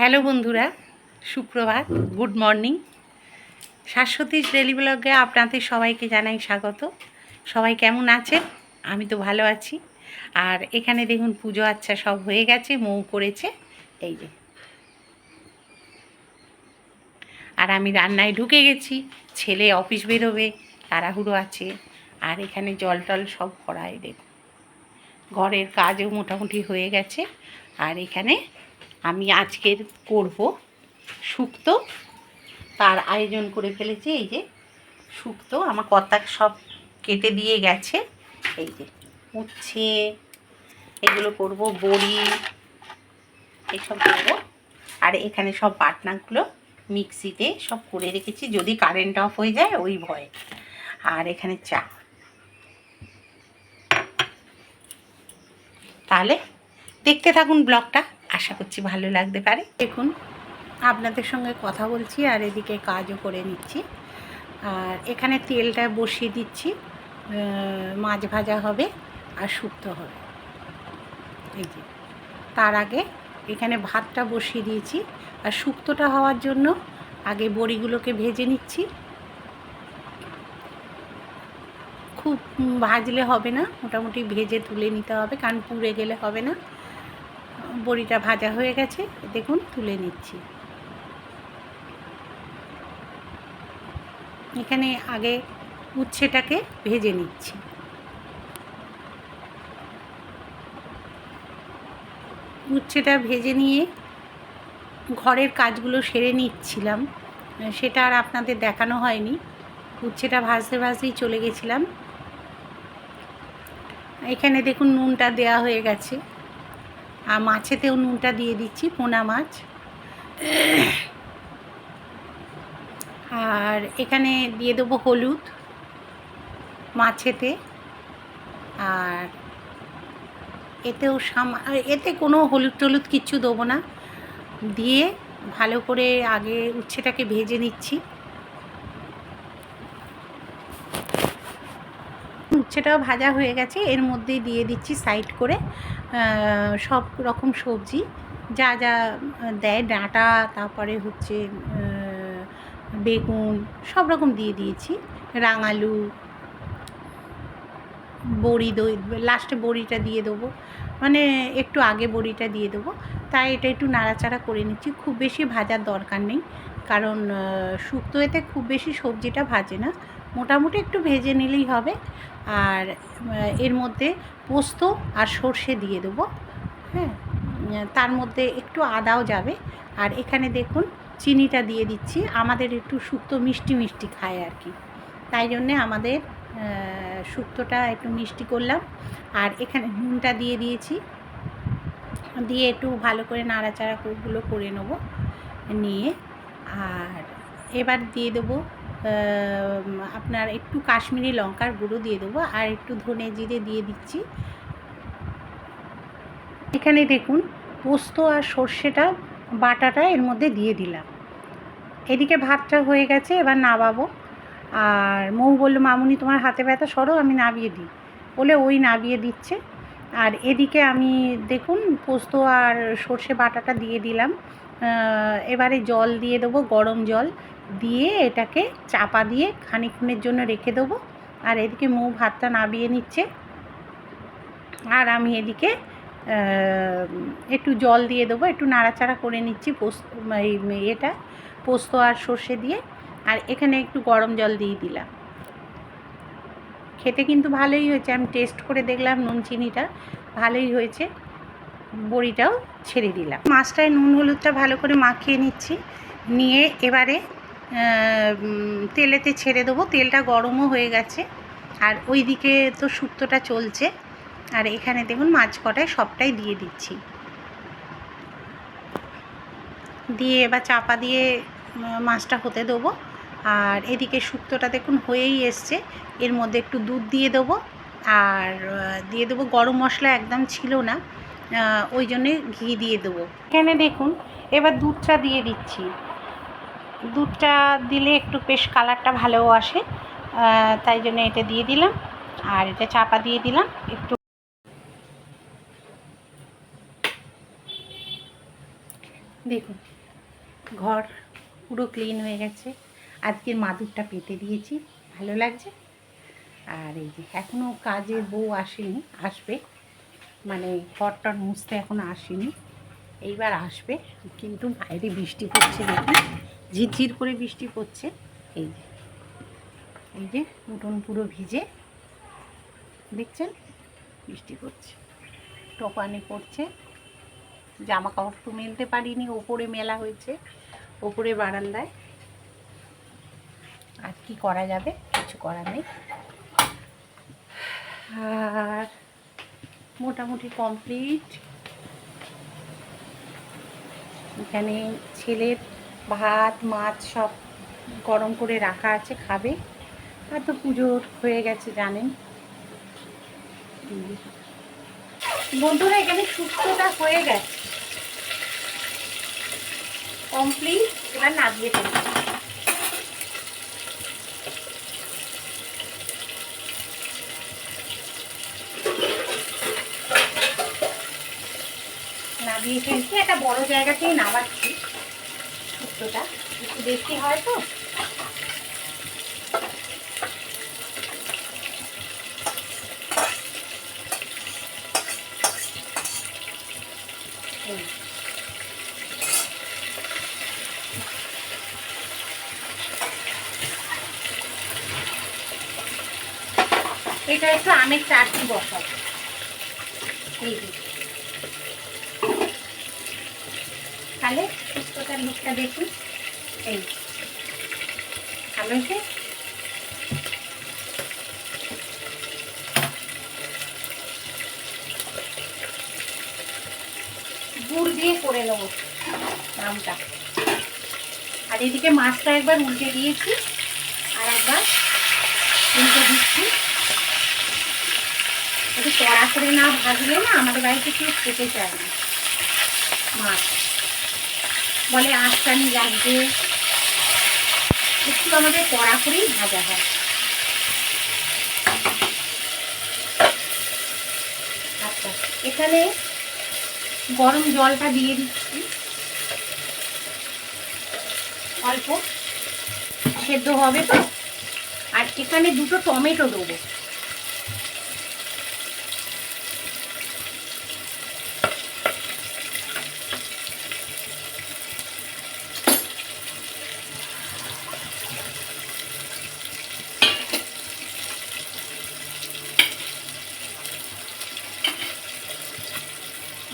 Hello বন্ধুরা, সুপ্রভাত, good morning. শাশ্বতীশ daily ব্লগে আপনাদের সবাইকে জানাই স্বাগত। সবাই কেমন আছেন? আমি তো ভালো আছি। আর এখানে দেখুন পুজো আচ্ছা সব হয়ে গেছে, মৌ করেছে, এই যে। আর আমি রান্নায় ঢুকে গেছি, ছেলে অফিস বেরোবে, তাড়াহুড়ো আছে, আর এখানে জল টল সব ভরাই দেখুন। ঘরের কাজও মোটামুটি হয়ে গেছে, আর এখানে আমি আজকের করব শুক্তো। তার আয়োজন করে ফেলেছি, এই যে শুক্তো। আমার কর্তা সব কেটে দিয়ে গেছে। এই যে উচ্ছে, এগুলো করব, বড়ি, এসব করব। আর এখানে সব বাটনাগুলো মিক্সিতে সব করে রেখেছি। যদি কারেন্ট অফ হয়ে যায়, ওই ভয়ে। আর এখানে চা। তাহলে দেখতে থাকুন ব্লগটা। আশা করছি ভালো লাগতে পারে। দেখুন, আপনাদের সঙ্গে কথা বলছি আর এদিকে কাজও করে নিচ্ছি। আর এখানে তেলটা বসিয়ে দিচ্ছি মাছ ভাজা হবে আর শুক্তো হবে। এই যে, তার আগে এখানে ভাতটা বসিয়ে দিয়েছি। আর শুক্তোটা হওয়ার জন্য আগে বড়িগুলোকে ভেজে নিচ্ছি। খুব ভাজলে হবে না, মোটামুটি ভেজে তুলে নিতে হবে, কারণ পুড়ে গেলে হবে না। বড়িটা ভাজা হয়ে গেছে, দেখুন, তুলে নিচ্ছি। এখানে আগে উচ্ছেটাকে ভেজে নিচ্ছি। উচ্ছেটা ভেজে নিয়ে ঘরের কাজগুলো সেরে নিচ্ছিলাম। সেটা আর আপনাদের দেখানো হয়নি। উচ্ছেটা ভাজতে ভাজতেই চলে গেছিলাম। এখানে দেখুন, নুনটা দেয়া হয়ে গেছে। আর মাছেতেও নুনটা দিয়ে দিচ্ছি, পোনা মাছ। আর এখানে দিয়ে দেবো হলুদ মাছেতে। আর এতেও সাম এতে কোনো হলুদ টলুদ কিচ্ছু দেবো না। দিয়ে ভালো করে আগে উচ্ছেটাকে ভেজে নিচ্ছি। উচ্ছেটাও ভাজা হয়ে গেছে। এর মধ্যেই দিয়ে দিচ্ছি সাইড করে সব রকম সবজি। যা যা দেয়, ডাঁটা, তারপরে হচ্ছে বেগুন, সব রকম দিয়ে দিয়েছি। রাঙালু, বড়ি দই লাস্টে বড়িটা দিয়ে দেবো। মানে একটু আগে বড়িটা দিয়ে দেবো। তাই এটা একটু নাড়াচাড়া করে নিচ্ছি। খুব বেশি ভাজার দরকার নেই। কারণ শুক্তো এতে খুব বেশি সবজিটা ভাজে না। মোটামুটি একটু ভেজে নিলেই হবে। আর এর মধ্যে পোস্ত আর সর্ষে দিয়ে দেবো। হ্যাঁ তার মধ্যে একটু আদাও যাবে। আর এখানে দেখুন, চিনিটা দিয়ে দিচ্ছি। আমাদের একটু শুক্তো মিষ্টি মিষ্টি খায় আর কি। তাই জন্যে আমাদের শুক্তোটা একটু মিষ্টি করলাম। আর এখানে নুনটা দিয়ে দিয়েছি। দিয়ে একটু ভালো করে নাড়াচাড়াগুলো করে নেব। নিয়ে, আর এবার দিয়ে দেবো আপনার একটু কাশ্মীরি লঙ্কার গুঁড়ো দিয়ে দেবো আর একটু ধনে জিরে দিয়ে দিচ্ছি। এখানে দেখুন, পোস্ত আর সর্ষেটা বাটাটা এর মধ্যে দিয়ে দিলাম। এদিকে ভাতটা হয়ে গেছে, এবার নাবাবো আর মৌ বলল, মামুনি, তোমার হাতে ব্যথা, সরো, আমি নাবিয়ে দিই। বলে ওই নাবিয়ে দিচ্ছে। আর এদিকে আমি দেখুন, পোস্ত আর সর্ষে বাটাটা দিয়ে দিলাম। এবারে জল দিয়ে দেবো, গরম জল। দিয়ে এটাকে চাপা দিয়ে খানিক্ষণের জন্য রেখে দেবো। আর এদিকে মৌ ভাতটা নাবিয়ে নিচ্ছে। আর আমি এদিকে একটু জল দিয়ে দেবো, একটু নাড়াচাড়া করে নিচ্ছি পোস্ত এটা, পোস্ত আর সর্ষে দিয়ে। আর এখানে একটু গরম জল দিয়ে দিলাম। খেতে কিন্তু ভালোই হয়েছে। আমি টেস্ট করে দেখলাম নুন চিনিটা, ভালোই হয়েছে। বড়িটাও ছেড়ে দিলাম। মাছটায় নুন হলুদটা ভালো করে মাখিয়ে নিচ্ছি। নিয়ে এবারে তেলেতে ছেড়ে দেবো। তেলটা গরমও হয়ে গেছে। আর ওইদিকে তো শুক্তোটা চলছে। আর এখানে দেখুন মাছ কটায় সবটাই দিয়ে দিচ্ছি। দিয়ে এবার চাপা দিয়ে মাছটা হতে দেবো। আর এদিকে শুক্তোটা দেখুন হয়েই এসছে। এর মধ্যে একটু দুধ দিয়ে দেবো। আর দিয়ে দেবো গরম মশলা একদম ছিল না। ওই জন্যে ঘি দিয়ে দেবো। এখানে দেখুন, এবার দুধটা দিয়ে দিচ্ছি। দুধটা দিলে একটু বেশ কালারটা ভালো আসে তাই জন্য এটা দিয়ে দিলাম। আর এটা চাপা দিয়ে দিলাম, একটু দেখুন, ঘর পুরো ক্লিন হয়ে গেছে। আজকের মাদুরটা পেতে দিয়েছি, ভালো লাগছে। আর এই যে এখনও কাজের বউ আসেনি, আসবে। মানে ঘরটা মুছতে এখনও আসেনি, এইবার আসবে। কিন্তু বাইরে বৃষ্টি পড়ছে দেখি ঝিরঝির করে বৃষ্টি পড়ছে। এই যে এই যে উঠোন পুরো ভিজে। দেখছেন? বৃষ্টি পড়ছে। টপানে পড়ছে। জামা কাপড় তো মেলতে পারিনি, ওপরে মেলা হয়েছে, ওপরে বারান্দায়। আর কি করা যাবে? কিছু করার নেই। আর মোটামুটি কমপ্লিট। এখানে ছেলের ভাত, মাছ সব গরম করে রাখা আছে, খাবে। আর তো পুজোর হয়ে গেছে, জানেন। বন্ধুরা, এখানে সুস্থটা হয়ে গেছে। কমপ্লিট, এবার নামিয়ে ফেলব নামিয়ে ফেলছি, একটা বড় জায়গাতেই নামাচ্ছি। শুক্তোটা একটু বেশি হয় তো এটা একটু আমের চাটনি বসাবো। তাহলে শুক্তোটার লুকটা দেখুন। এই। ভালো হয়েছে? গুড় দিয়ে করে নেব আমটা আর এদিকে মাছটা একবার উল্টে দিয়েছি, আর একবার উল্টে দিচ্ছি। একটু কড়া করে না ভাজলে না আমাদের বাড়িতে কেউ খেতে চায় না। মাছ। বলে আটটানি লাগবে। একটু আমাদের কড়া করেই ভাজা হয়। আচ্ছা এখানে গরম জলটা দিয়ে দিচ্ছি। অল্প, সেদ্ধ হবে তো? আর এখানে দুটো টমেটো দেবো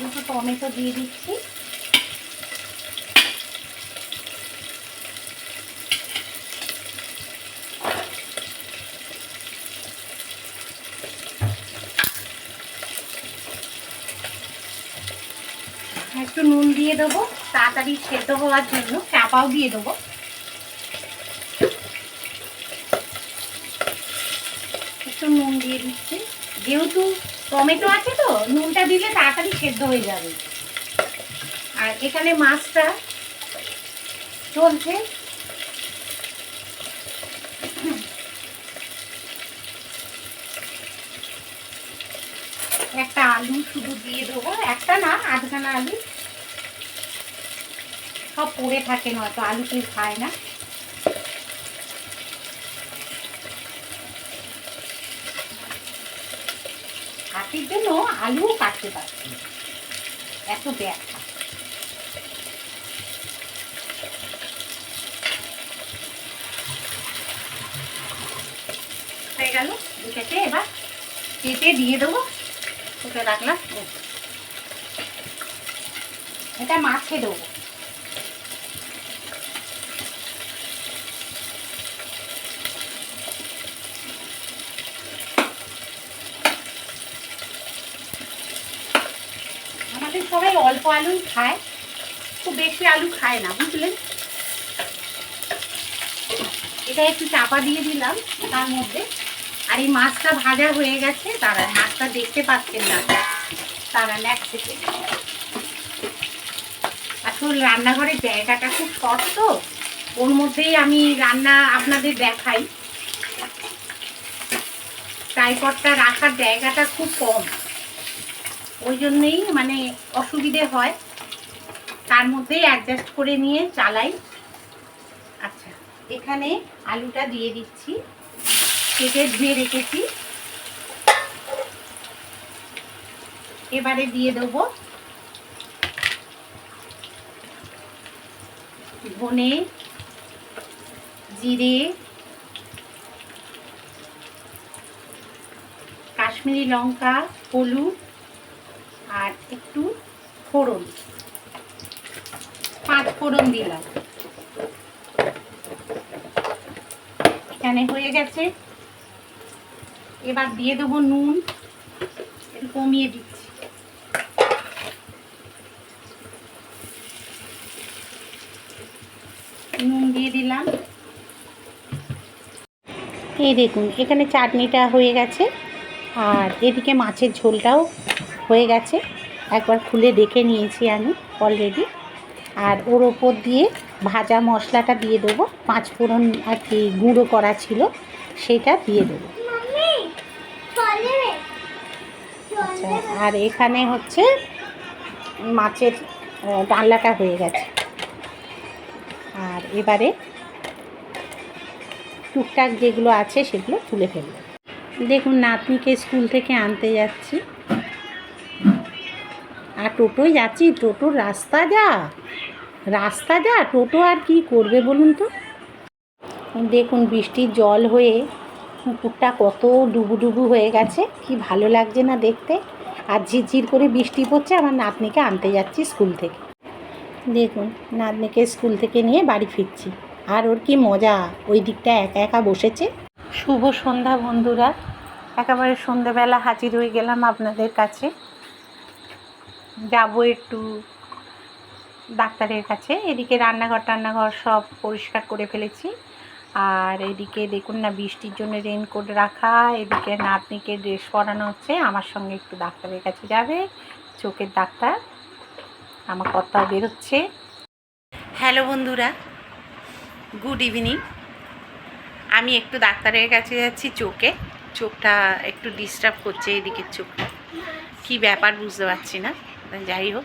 দুটো টমেটো দিয়ে দিচ্ছি। একটু নুন দিয়ে দেবো, তাড়াতাড়ি সেদ্ধ হওয়ার জন্য চাপাও দিয়ে দেবো। একটু নুন দিয়ে দিচ্ছি। যেহেতু টমেটো আছে তো, নুনটা দিলে তাড়াতাড়ি সেদ্ধ হয়ে যাবে। আর এখানে মাছটা চলছে। একটা আলু শুধু দিয়ে দেবো, একটা না, আধখানা আলু। সব পড়ে থাকে নয়তো, আলু কেউ খায় না। হাতির জন্য আলুও কাটতে পারছি এত ব্যথা হয়ে গেল। এবার কেটে দিয়ে দেবো। ওকে রাখলাম। এটা মাছে দেবো আমাদের সবাই অল্প আলুই খায়, খুব বেশি আলু খায় না, বুঝলেন? এটা একটু চাপা দিয়ে দিলাম তার মধ্যে। আর এই মাছটা ভাজা হয়ে গেছে, তারা মাছটা দেখতে পাচ্ছেন না, তারা ন্যাক থেকে। আসল রান্নাঘরের জায়গাটা খুব শর্ট তো ওর মধ্যেই আমি রান্না আপনাদের দেখাই। ট্রাইপডটা রাখার জায়গাটা খুব কম। ওই জন্যই মানে অসুবিধে হয়। তার মধ্যেই অ্যাডজাস্ট করে নিয়ে চালাই। আচ্ছা এখানে আলুটা দিয়ে দিচ্ছি। কেটে ধুয়ে রেখেছি। এবারে দিয়ে দেবো ধনে, জিরে, কাশ্মীরি লঙ্কা, হলুদ আর একটু ফোড়ন। পাঁচ ফোড়ন দিলাম। এখানে হয়ে গেছে। এবার দিয়ে দেবো নুন। কমিয়ে দিচ্ছি। নুন দিয়ে দিলাম। এই দেখুন, এখানে চাটনিটা হয়ে গেছে। আর এদিকে মাছের ঝোলটাও হয়ে গেছে। একবার খুলে দেখে নিয়েছি আমি অলরেডি আর ওর ওপর দিয়ে ভাজা মশলাটা দিয়ে দেবো। পাঁচ ফোড়ন আর কি গুঁড়ো করা ছিল সেটা দিয়ে দেবো। আচ্ছা আর এখানে হচ্ছে মাছের আহ, ডালনাটা হয়ে গেছে। আর এবারে টুকটাক যেগুলো আছে সেগুলো তুলে ফেলব। দেখুন নাতনিকে স্কুল থেকে আনতে যাচ্ছি। আর টোটোয় যাচ্ছি, টোটোর রাস্তা যা। রাস্তা যা, টোটো আর কি করবে বলুন তো? দেখুন বৃষ্টির জল হয়ে পুকুরটা কত ডুবু ডুবু হয়ে গেছে, কি ভালো লাগছে না দেখতে। আর ঝিরঝির করে বৃষ্টি পড়ছে, আমার নাতনিকে আনতে যাচ্ছি স্কুল থেকে। দেখুন নাতনিকে স্কুল থেকে নিয়ে বাড়ি ফিরছি। আর ওর কি মজা, ওই দিকটা একা একা বসেছে। শুভ সন্ধ্যা বন্ধুরা, একেবারে সন্ধ্যেবেলা হাজির হয়ে গেলাম আপনাদের কাছে। যাব একটু ডাক্তারের কাছে। এদিকে রান্নাঘর টান্নাঘর সব পরিষ্কার করে ফেলেছি। আর এদিকে দেখুন না, বৃষ্টির জন্য রেনকোট রাখা, এদিকে নাতনিকে ড্রেস পরানো হচ্ছে। আমার সঙ্গে একটু ডাক্তারের কাছে যাবে, চোখের ডাক্তার। আমার কথাও বেরোচ্ছে। হ্যালো বন্ধুরা গুড ইভিনিং আমি একটু ডাক্তারের কাছে যাচ্ছি চোখে। চোখটা একটু ডিস্টার্ব করছে এদিকের চোখটা কী ব্যাপার বুঝতে পারছি না। যাই হোক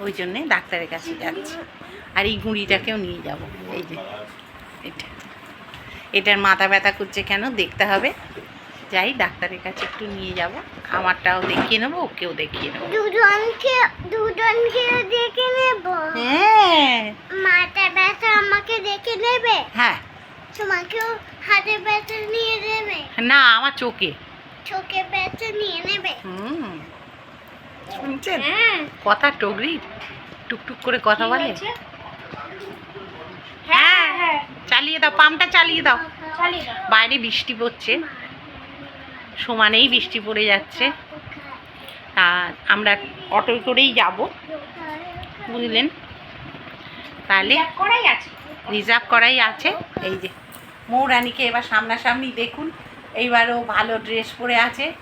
ওই জন্যে ডাক্তারের কাছে যাচ্ছি। আর এই গুঁড়িটাকেও নিয়ে যাব। এই যে এটা। এটার মাথা ব্যথা করছে কেন দেখতে হবে। যাই ডাক্তারের কাছে একটু নিয়ে যাব। আমারটাও দেখিয়ে নেব ওকেও দেখিয়ে নেব। দুজনকে দুজনকে দেখে নেব। হ্যাঁ। মাথা ব্যথা আমাকে দেখে নেবে? হ্যাঁ। তোমাকেও হাতে ব্যথা নিয়ে দেবে না আমার চোখে। চোখে ব্যথা নিয়ে নেবে? হুম। শুনছেন? হ্যাঁ কথা টগরি টুকটুক করে কথা বলে। হ্যাঁ হ্যাঁ চালিয়ে দাও পাম্পটা চালিয়ে দাও। বাইরে বৃষ্টি পড়ছে। সমানেই বৃষ্টি পড়ে যাচ্ছে। আর আমরা অটো করেই যাব। বুঝলেন? তাহলে করাই আছে। রিজার্ভ করাই আছে। এই যে মৌরানীকে এবার সামনাসামনি দেখুন। এইবারও ভালো ড্রেস পরে আছে।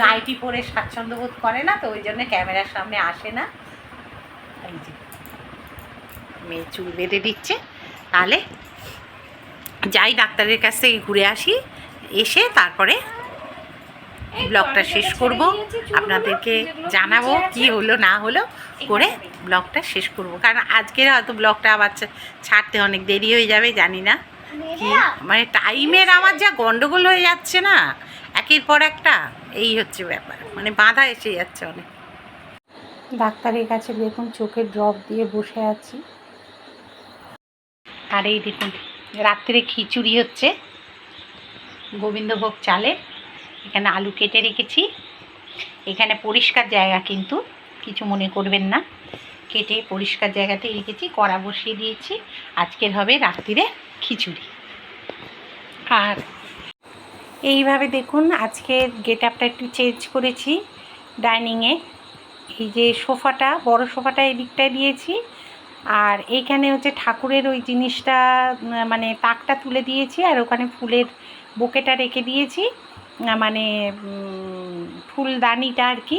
নাইটি পরে স্বাচ্ছন্দ্য বোধ করে না তো ওই জন্য ক্যামেরার সামনে আসে না। এই যে মেয়ে চুল বেঁধে দিচ্ছে। তাহলে যাই ডাক্তারের কাছ থেকে ঘুরে আসি এসে তারপরে ব্লগটা শেষ করব। আপনাদেরকে জানাব কি হলো না হলো করে ব্লগটা শেষ করব। কারণ আজকের হয়তো ব্লগটা আবার ছাড়তে অনেক দেরি হয়ে যাবে জানি না। কি? মানে টাইমের আমার যা গন্ডগোল হয়ে যাচ্ছে না। একের পর একটা এই হচ্ছে ব্যাপার। মানে বাধা এসে যাচ্ছে অনেক। ডাক্তারের কাছে দেখুন চোখে ড্রপ দিয়ে বসে আছি। আর এই দেখুন রাত্রে খিচুড়ি হচ্ছে। গোবিন্দভোগ চালের। এখানে আলু কেটে রেখেছি। এখানে পরিষ্কার জায়গা কিন্তু কিছু মনে করবেন না। কেটে পরিষ্কার জায়গাতেই রেখেছি কড়া বসিয়ে দিয়েছি। আজকের হবে রাত্রিরে খিচুড়ি। আর এইভাবে দেখুন, আজকে গেট আপটা একটু চেঞ্জ করেছি ডাইনিংয়ে। এই যে সোফাটা, বড় সোফাটা এই দিকটায় দিয়েছি। আর এইখানে হচ্ছে ঠাকুরের ওই জিনিসটা মানে তাকটা তুলে দিয়েছি আর ওখানে ফুলের বোকেটা রেখে দিয়েছি। মানে ফুলদানিটা আর কি।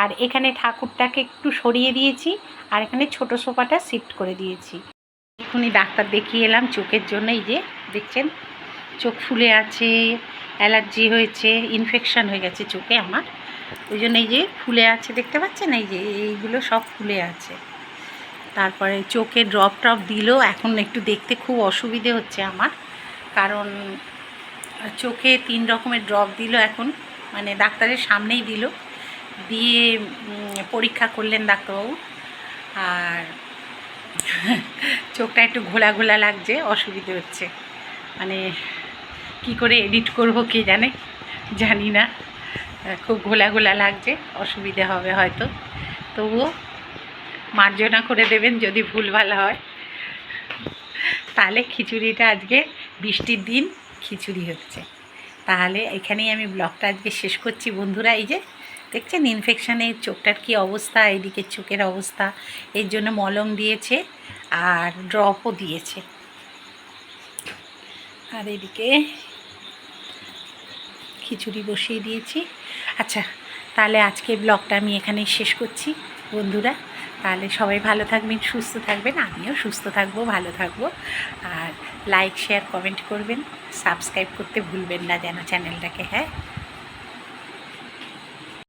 আর এখানে ঠাকুরটাকে একটু সরিয়ে দিয়েছি আর এখানে ছোট সোফাটা শিফট করে দিয়েছি। এখনই ডাক্তার দেখিয়ে এলাম চোখের জন্য, এই যে দেখছেন? চোখ ফুলে আছে, অ্যালার্জি হয়েছে ইনফেকশান হয়ে গেছে চোখে আমার। ওই জন্য এই যে ফুলে আছে, দেখতে পাচ্ছেন? এই যে এইগুলো সব ফুলে আছে। তারপরে চোখে ড্রপ টপ দিল, এখন একটু দেখতে খুব অসুবিধে হচ্ছে আমার। কারণ চোখে তিন রকমের ড্রপ দিল এখন। মানে ডাক্তারের সামনেই দিল। দিয়ে পরীক্ষা করলেন ডাক্তারবাবু। আর চোখটা একটু ঘোলা ঘোলা লাগছে, অসুবিধে হচ্ছে। মানে কি করে এডিট করব কে জানে? জানি না। খুব ঘোলা ঘোলা লাগছে, অসুবিধে হবে হয়তো। তবুও মার্জনা করে দেবেন যদি ভুলভাল হয়। তাহলে খিচুড়িটা আজকে বৃষ্টির দিন খিচুড়ি হচ্ছে। তাহলে এখানেই আমি ব্লগটা আজকে শেষ করছি। বন্ধুরা, এই যে দেখছেন ইনফেকশানের চোখটার কি অবস্থা, এদিকে চোখের অবস্থা, এর জন্য মলম দিয়েছে আর ড্রপও দিয়েছে। আর এদিকে খিচুড়ি বসিয়ে দিয়েছি। আচ্ছা তাহলে আজকে ব্লগটা আমি এখানেই শেষ করছি। বন্ধুরা, তাহলে সবাই ভালো থাকবেন, সুস্থ থাকবেন। আমিও সুস্থ থাকব, ভালো থাকব। আর লাইক শেয়ার কমেন্ট করবেন। সাবস্ক্রাইব করতে ভুলবেন না যেন চ্যানেলটাকে হ্যাঁ?